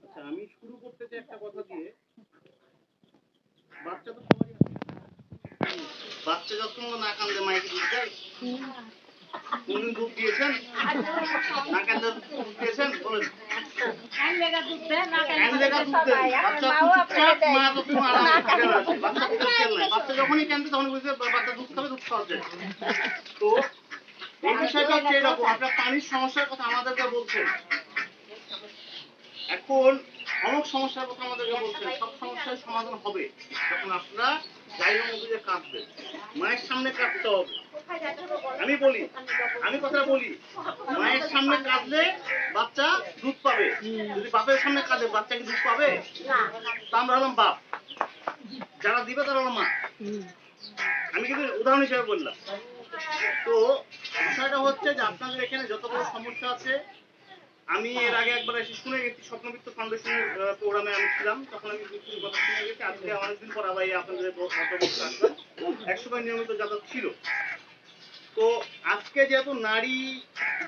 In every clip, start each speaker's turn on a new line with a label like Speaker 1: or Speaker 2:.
Speaker 1: আচ্ছা আমি শুরু করতে চাই একটা কথা দিয়ে। বাচ্চা তো যখন না কান্দে মাইকে দুধ দেয়? কোনদিন দুধ দিয়েছেন? না কান্দে দুধ দিয়েছেন? বলেন। যখনই কান্দে তখন বুঝতে বাচ্চা দুধ খাবে দুধ খাওয়া যায়। তো বিষয়টা হচ্ছে আপনার পানির সমস্যার কথা আমাদেরকে বলছেন। এখন অনেক সমস্যার কথা আমাদেরকে বলছেন সব সমস্যার সমাধান হবে। যখন আপনারা জায়গা মধ্যে কাঁদবেন মায়ের সামনে কাঁদতে হবে। আমি বলি আমি কথা বলি মায়ের সামনে কাঁদলে বাচ্চা দুধ পাবে। যদি বাপের সামনে কাঁদে বাচ্চা কি দুধ পাবে? তা আমরা হলাম বাপ। যারা দিবে তারা হলো মা। আমি কিন্তু উদাহরণ হিসেবে বললাম। তো বিষয়টা হচ্ছে যে আপনাদের এখানে যত বড় সমস্যা আছে, আমি এর আগে একবার এসে শুনে গেছি, স্বপ্নবিত্ত ফাউন্ডেশনের প্রোগ্রামে আমি ছিলাম, তখন আমি কিছু কথা শুনে গেছি, আজকে অনেকদিন পর আবার আপনাদের আসলাম। একসময় নিয়মিত যাতায়াত ছিল। তো আজকে যেহেতু নারী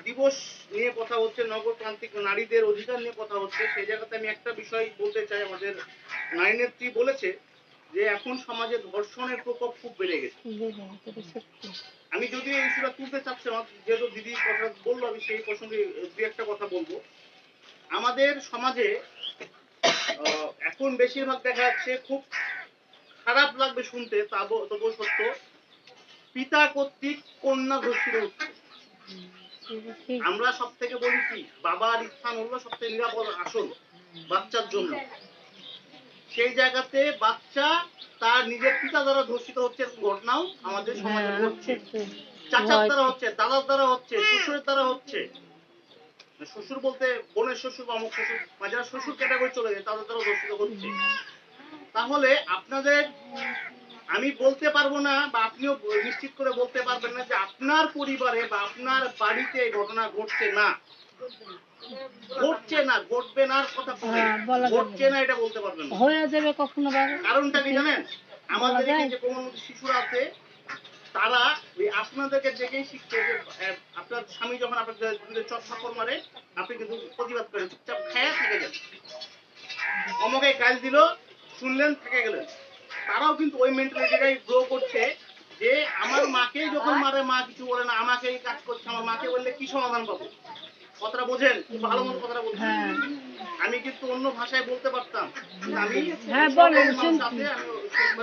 Speaker 1: দিবস নিয়ে কথা হচ্ছে নগরপ্রান্তিক নারীদের অধিকার নিয়ে কথা হচ্ছে, সেই জায়গাতে আমি একটা বিষয় বলতে চাই, আমাদের নারী নেত্রী বলেছে যে এখন সমাজে ধর্ষণের প্রকোপ খুব বেড়ে গেছে। আমি যদি এই ইস্যুটা তুলতে চাচ্ছিলাম, যেহেতু দিদি কথা বলল, আমি সেই প্রসঙ্গে দু একটা কথা বলব। আমাদের সমাজে এখন বেশিরভাগ দেখা যাচ্ছে খুব খারাপ লাগবে শুনতে তবু সত্য। পিতা কর্তৃক কন্যা ধর্ষিত আমরা সব থেকে বলি কি বাবার স্থান হলো সব থেকে নিরাপদ আসন বাচ্চার জন্য। সেই জায়গাতে বাচ্চা তার নিজের পিতা দ্বারা ধর্ষিত হচ্ছে ঘটনাও আমাদের সমাজে ঘটছে। চাচার দ্বারা হচ্ছে দাদার দ্বারা হচ্ছে শ্বশুরের দ্বারা হচ্ছে। শ্বশুর বলতে বোনের শ্বশুর বা অমুক শ্বশুর বা যারা শ্বশুর ক্যাটাগরি চলে যায় তাদের দ্বারা দূষিত হচ্ছে। তাহলে আপনাদের আমি বলতে পারব না বা আপনিও নিশ্চিত করে বলতে পারবেন না যে আপনার পরিবারে বা আপনার বাড়িতে এই ঘটনা ঘটছে না। ঘটছে না ঘটবে না কথা বলে
Speaker 2: বলা যাবে
Speaker 1: ঘটছে
Speaker 2: না।
Speaker 1: না এটা বলতে পারবেন
Speaker 2: হয়ে যাবে কখনো
Speaker 1: কারণটা কি জানেন? আমাদের
Speaker 2: বলা যায়?
Speaker 1: এখানে যে কোমলমতি শিশুরা আছে তারা আপনাদেরকে দেখেই শিখছে যে আপনার স্বামী যখন আপনাদের বিরুদ্ধে মারে আপনি কিন্তু প্রতিবাদ করেন চুপচাপ খায়া থেকে যান। অমকে গাল দিল শুনলেন থেকে গেলেন। তারাও কিন্তু ওই মেন্টালিটিটাই গ্রো করছে যে আমার মাকে যখন মারে মা কিছু বলে না আমাকে এই কাজ করছে আমার মাকে বললে কি সমাধান পাবো? কথাটা বোঝেন ভালো মতো কথাটা বলছেন।
Speaker 2: হ্যাঁ।
Speaker 1: আমি কিন্তু অন্য ভাষায় বলতে পারতাম। আমি
Speaker 2: হ্যাঁ, বলেন, শুনছি।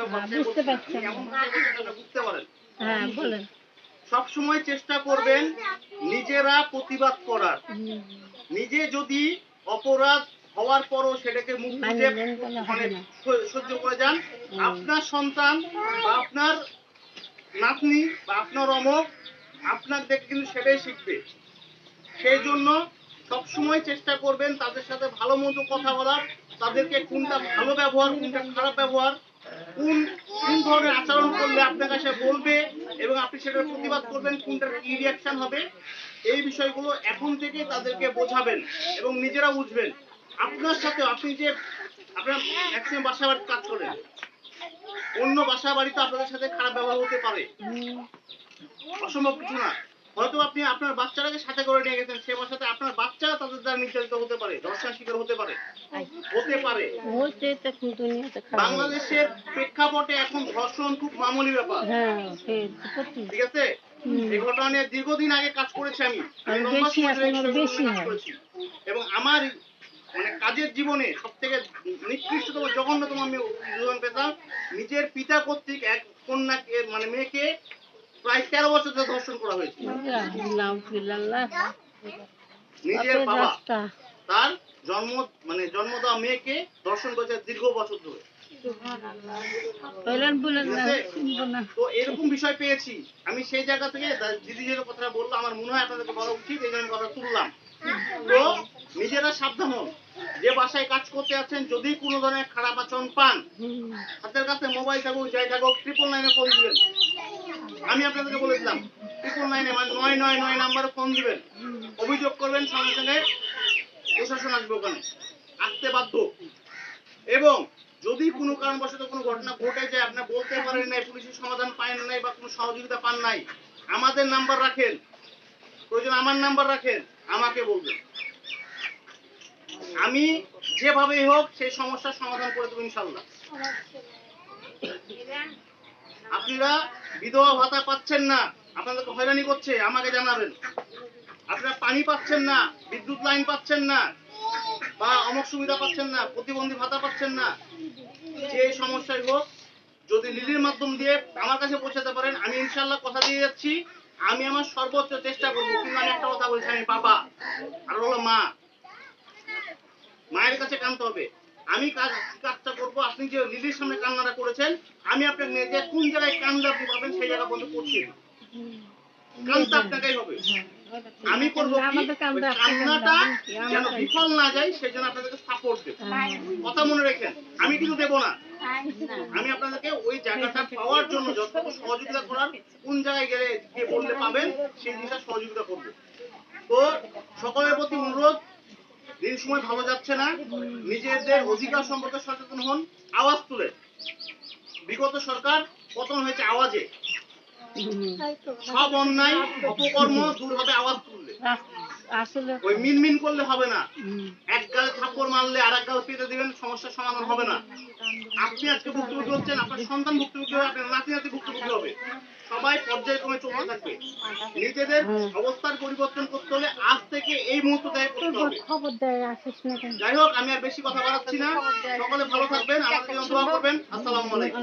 Speaker 2: হ্যাঁ, বুঝতে। পারছি।
Speaker 1: এমন ভাষায় বলছি বুঝতে পারেন।
Speaker 2: হ্যাঁ বলেন।
Speaker 1: সব সময় চেষ্টা করবেন নিজেরা প্রতিবাদ করার। নিজে যদি অপরাধ হওয়ার পরও সেটাকে মুখ
Speaker 2: বলে হবে
Speaker 1: মানে সহ্য করে যান আপনার সন্তান বা আপনার নাতনি বা আপনার অমক আপনার দেখে কিন্তু সেটাই শিখবে। সেই জন্য সবসময় চেষ্টা করবেন তাদের সাথে ভালো মতো কথা বলার, তাদেরকে কোনটা ভালো ব্যবহার, কোনটা খারাপ ব্যবহার, কোন কোন ধরনের আচরণ করলে আপনার কাছে বলবে এবং আপনি সেটার প্রতিবাদ করবেন কোনটার কি রিয়াকশন হবে, এই বিষয়গুলো এখন থেকে তাদেরকে বোঝাবেন এবং নিজেরা বুঝবেন। আপনার সাথে আপনি যে আপনার ম্যাক্সিমাম বাসা বাড়িতে কাজ করেন, অন্য বাসা বাড়িতে আপনাদের সাথে খারাপ ব্যবহার হতে পারে। অসম্ভব কিছু না। হয়তো আপনি আপনার বাচ্চাটাকে সাথে করে নিয়ে গেছেন সে বাসাতে আপনার বাচ্চা তাদের দ্বারা নির্যাতিত হতে পারে ধর্ষণ শিকার হতে পারে। হতে পারে। বাংলাদেশের প্রেক্ষাপটে এখন ধর্ষণ খুব মামুলি ব্যাপার।
Speaker 2: হ্যাঁ
Speaker 1: ঠিক আছে? এই ঘটনা নিয়ে দীর্ঘদিন আগে কাজ করেছি আমি। এবং আমার মানে কাজের জীবনে সব থেকে নিকৃষ্টতম জঘন্যতম আমি পেতাম নিজের পিতা কর্তৃক এক কন্যাকে মানে মেয়েকে প্রায় তেরো বছর ধরে ধর্ষণ করা হয়েছে। নিজের বাবা তার জন্ম মানে জন্ম দেওয়া মেয়েকে দর্শন করেছে দীর্ঘ বছর ধরে। তো এরকম বিষয় পেয়েছি। আমি সেই জায়গা থেকে দিদি যে কথাটা বলল আমার মনে হয় আপনাদেরকে বলা উচিত এই জন্য কথা তুললাম। তো নিজেরা সাবধান হন। যে বাসায় কাজ করতে আছেন যদি কোনো ধরনের খারাপ আচরণ পান হাতের কাছে মোবাইল থাকুক যাই থাকুক ট্রিপল নাইনে ফোন দিবেন। আমি আপনাদেরকে বলেছিলাম ট্রিপল নাইনে মানে নয় নয় নয় নাম্বারে ফোন দিবেন। অভিযোগ করবেন সঙ্গে সঙ্গে প্রশাসন আসবে ওখানে। আসতে বাধ্য। এবং যদি কোনো কারণবশত কোনো ঘটনা ঘটে যায় আপনি বলতে পারেন নাই পুলিশের সমাধান পান নাই বা কোনো সহযোগিতা পান নাই আমাদের নাম্বার রাখেন। প্রয়োজন আমার নাম্বার রাখেন আমাকে বলবেন। আমি যেভাবেই হোক সেই সমস্যার সমাধান করে দেবো ইনশাল্লাহ আপনারা বিধবা ভাতা পাচ্ছেন না। আপনাদেরকে হয়রানি করছে, আমাকে জানাবেন। আপনারা পানি পাচ্ছেন না, বিদ্যুৎ লাইন পাচ্ছেন না, বা অমুক সুবিধা পাচ্ছেন না, প্রতিবন্ধী ভাতা পাচ্ছেন না। যে সমস্যাই হোক, যদি লিলির মাধ্যম দিয়ে আমার কাছে পৌঁছাতে পারেন, আমি ইনশাল্লাহ কথা দিয়ে যাচ্ছি। আমি আমার সর্বোচ্চ চেষ্টা করব, কিন্তু আমি একটা কথা বলছি, আমি বাবা, আর হলো মা। মায়ের কাছে কানতে হবে। আমি কাজ কাজটা করব। আপনি যে লিলির সামনে কান্নাটা করেছেন আমি আপনার যে কোন জায়গায় কান্দা আপনি পাবেন সেই জায়গা বন্ধ করছি। কানতে আপনাকেই হবে। আমি করব
Speaker 2: কান্দা
Speaker 1: কান্নাটা যেন বিফল না যায় সেই জন্য আপনাদেরকে সাপোর্ট দেবো। কথা মনে রেখেন আমি কিন্তু দেবো না। আমি আপনাদেরকে ওই জায়গাটা পাওয়ার জন্য যতটুকু সহযোগিতা করার কোন জায়গায় গেলে বললে পাবেন সেই জিনিসটা সহযোগিতা করব। তো সকলের প্রতি অনুরোধ দিন সময় ভালো যাচ্ছে না। নিজেদের অধিকার সম্পর্কে সচেতন হন। আওয়াজ তুলে। বিগত সরকার পতন হয়েছে আওয়াজে। সব অন্যায় অপকর্ম দূর হবে আওয়াজ তুললে। ওই মিনমিন করলে হবে না। এক গালে থাপ্পড় মারলে আর এক গালে পেতে দিবেন সমস্যার সমাধান হবে না। আপনি আজকে ভুক্তভোগী হচ্ছেন আপনার সন্তান ভুক্তভোগী হবে আপনার নাতি নাতি ভুক্তভোগী হবে। সবাই পর্যায়ক্রমে চলতে থাকবে। নিজেদের অবস্থার পরিবর্তন করতে হলে থেকে এই মুহূর্ত থেকে করতে হবে।
Speaker 2: খবর দেয় আসিস না
Speaker 1: যাই হোক আমি আর বেশি কথা বাড়াচ্ছি না। সকলে ভালো থাকবেন আমাদের জন্য দোয়া করবেন। আসসালামু আলাইকুম।